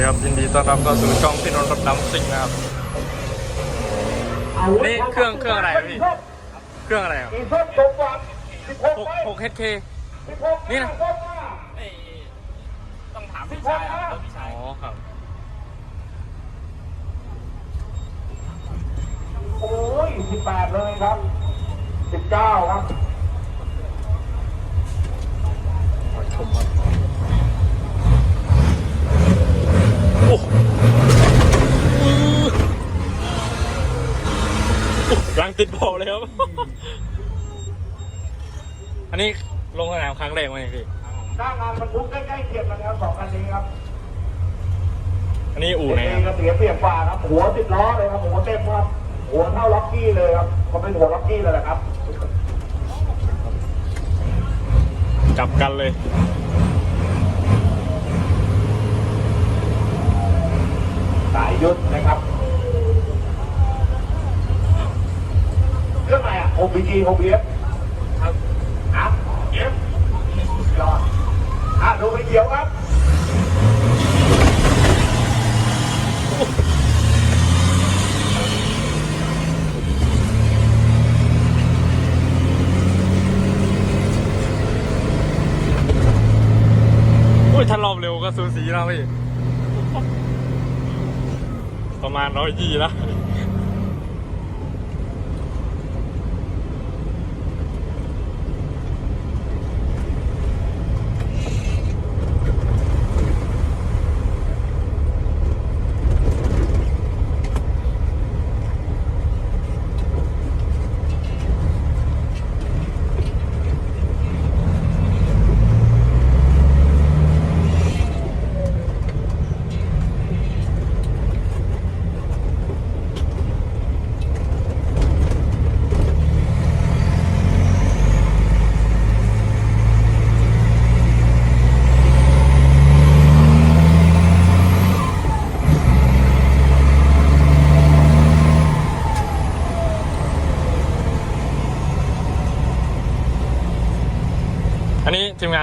ครับยินดีต้อนรับเข้าสู่ช่องพี่นนท์รถดำซิ่งนะครับนี่เครื่องเครื่องอะไรอะพี่เครื่องอะไรอะอีส้มชมวันสิบหกหกไหมหก HK สิบหกนี่นะส้มมาต้องถามพี่ชายครับพี่ชายอ๋อครับโอ้ยสิบแปดเลยครับสิบเก้าครับมาชมครับโอ้โหกลางติดบ่อเลยครับ อันนี้ลงสนามครั้งแรกไหมพี่หน้างานบรรทุกใกล้ๆเคียงกันนะครับสองคันนี้ครับอันนี้อู่ไหนเอคก็รับเสียเปรียบกว่าครับ หัวสิบล้อเลยครับหัวเต็มครับหัวเท่าล็อกกี้เลยครับเขาเป็นหัวล็อกกี้เลยแหละครับ จับกันเลยสายยุทธนะครับเรื่องอะไรอะ OPG OPF ครับ อะเอฟ ยอดอะดูไปเขียวครับอุ้ยถ้ารอบเร็วก็สูสีแล้วพี่ ประมาณร้อยยี่แล้ว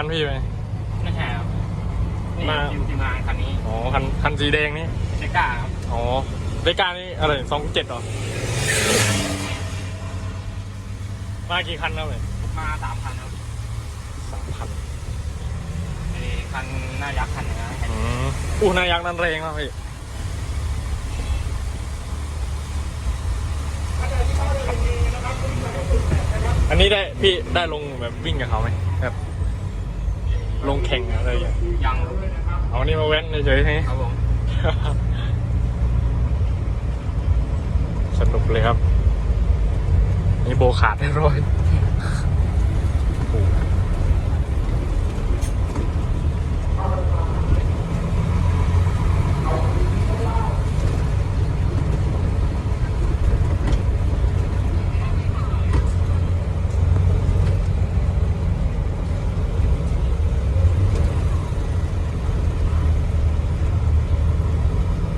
านพี่ไหมไม่ใช่ครับนี่มา ทีมทีมงานคันนี้อ๋อคันคันสีแดงนี่เซก้าครับอ๋อรายการนี้อะไรสองเจ็ดหรอมากี่คันแล้วเลยมาสามคันครับสามคันไอ้คันหน้ายักษ์คันหนึงนะอืมอู้นายักษ์นั่นแรงมากพี่อันนี้ได้พี่ได้ลงแบบวิ่งกับเขาไหมแบบ ลงแข่งอะไรอย่างเงี้ยยังเอานี่มาแว้นเฉยๆให้ครับผมสนุกเลยครับ นี่โบขาดเรียบร้อย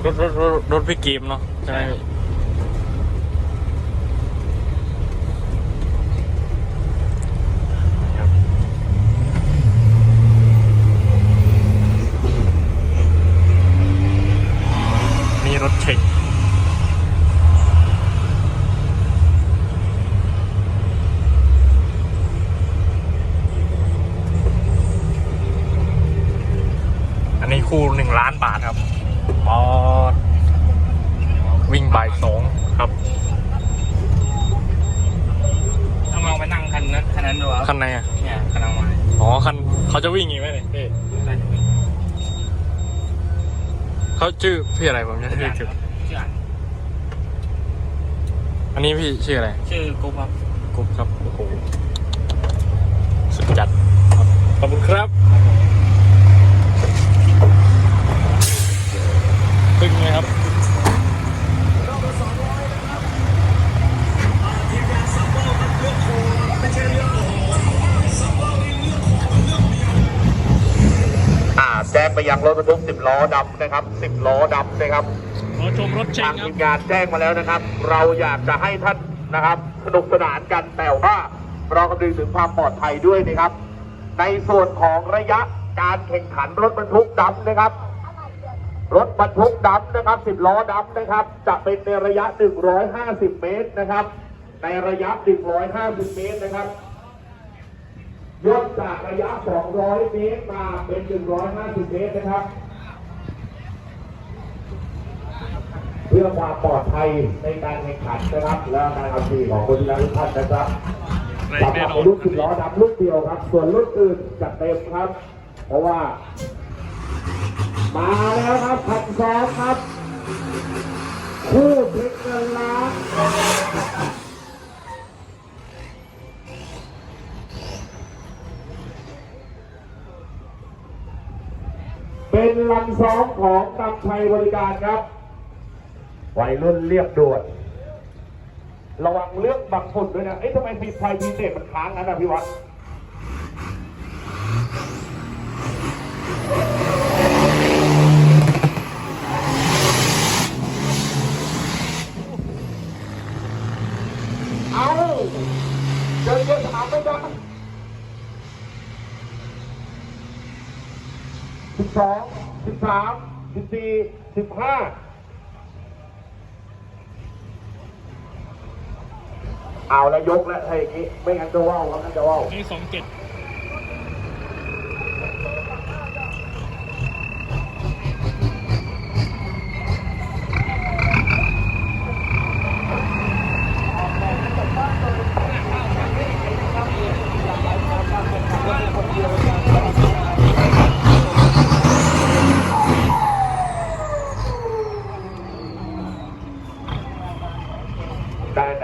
รถรถรถรถพี่เกมเนาะใช่ไหมพี่ครับนี่รถเช็คอันนี้คู่หนึ่งล้านบาทครับปอด วิ่งบ่ายสองครับต้องลองไปนั่งคันนั้นคันนั้นดูครับคันไหนอะเนี่ยคันเอามาอ๋อคันเขาจะวิ่งอีกไหมเนี่ยพี่ได้จะวิ่งเขาชื่อพี่อะไรผมจะเรียกชื่อชื่ออันอันนี้พี่ชื่ออะไร ชื่อกุ๊กครับกุ๊บครับโอ้โหสุดจัดครับขอบคุณครับตึงไหมครับ อ่าแจ้งไปยังรถบรรทุกสิบล้อดำนะครับสิบล้อดำนะครับขอชมรถเช็คทางครัทีบ มงานแจ้งมาแล้วนะครับ เราอยากจะให้ท่านนะครับ สนุกสนานกันแต่ว่าเราคำนึงถึงความปลอดภัยด้วยนะครับ ในส่วนของระยะการแข่งขันรถบรรทุกดำนะครับ รถบรรทุกดำนะครับ10ล้อดำนะครับ จะเป็นในระยะ 150 เมตรนะครับ ในระยะ 150 เมตรนะครับ ย่นจากระยะ 200 เมตรมาเป็น 150 เมตรนะครับ เพื่อความปลอดภัยในการแข่งขันนะครับ และการขับขี่ของคนที่รักทุกท่านนะครับสำหรับรุ่นสิบล้อดำรุ่นเดียวครับ ส่วนรุ่นอื่นจัดเต็มครับ เพราะว่า มาแล้วครับพันสองครับ คู่พลิกเงินล้านเป็น ลำซ้อมของนำชัยบริการครับ วัยรุ่นเรียบด่วน ระวังเรื่องบังฝุ่นด้วยนะ เอ๊ะทำไมมีไฟพีเศษมันค้างนั้นนะพี่วัดเอาเดินเดินถามไม่ได้สิบสอง สิบสามสิบสี่สิบห้าเอาแล้วยกแล้วถ้าอย่างนี้ ไม่งั้นจะว่าวครับนั่นจะว่าวนี่สองเจ็ด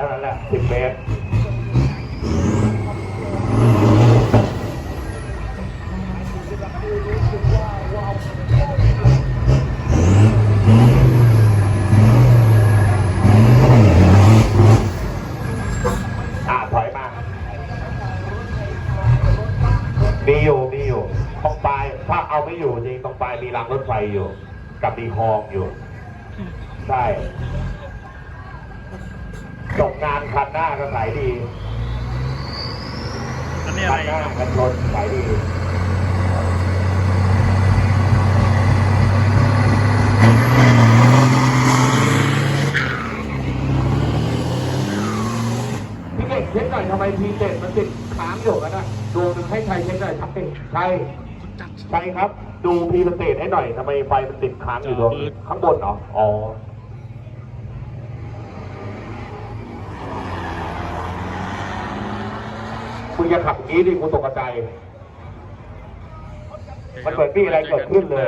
ท่านั้นแหละสิบเมตรอ่าถอยมามีอยู่มีอยู่ตรงปลายถ้าเอาไม่อยู่จริงตรงปลายมีรางรถไฟอยู่ กับมีคลองอยู่ ใช่ จบงานคันหน้าก็ขายดีอันนี้อะคัไรนหน้าครับกันชนขายดีพี่เก่งเช็คหน่อยทำไมทีเด็ดมันติดค้างอยู่กันนะดูหนึ่งให้ชัยเช็คหน่อยครับใช่ใช่ครับ ดูพีสเตทให้หน่อยทำไมไฟมันติดค้างอยู่ตรงข้างบนเหรอ อ๋อ มึงจะขับอย่างนี้ดิกูตกใจ มันเหมือนมีอะไรเกิดขึ้นเลย